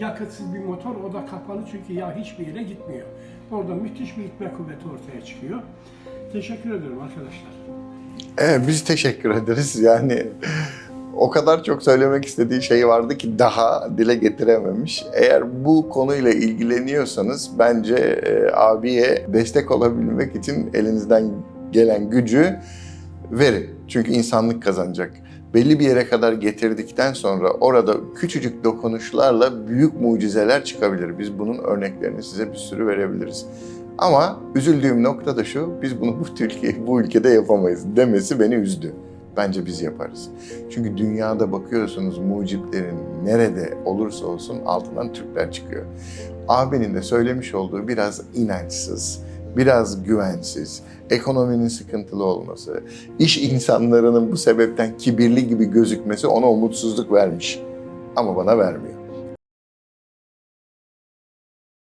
yakıtsız bir motor, o da kapalı çünkü yağ hiçbir yere gitmiyor. Orada müthiş bir itme kuvveti ortaya çıkıyor. Teşekkür ederim arkadaşlar. Evet, biz teşekkür ederiz. Yani o kadar çok söylemek istediği şey vardı ki daha dile getirememiş. Eğer bu konuyla ilgileniyorsanız bence e, abiye destek olabilmek için elinizden gelen gücü verin. Çünkü insanlık kazanacak. Belli bir yere kadar getirdikten sonra orada küçücük dokunuşlarla büyük mucizeler çıkabilir. Biz bunun örneklerini size bir sürü verebiliriz. Ama üzüldüğüm nokta da şu, biz bunu bu Türkiye, bu ülkede yapamayız demesi beni üzdü. Bence biz yaparız. Çünkü dünyada bakıyorsunuz mucitlerin nerede olursa olsun altından Türkler çıkıyor. Abinin de söylemiş olduğu biraz inançsız, biraz güvensiz, ekonominin sıkıntılı olması, iş insanlarının bu sebepten kibirli gibi gözükmesi ona umutsuzluk vermiş. Ama bana vermiyor.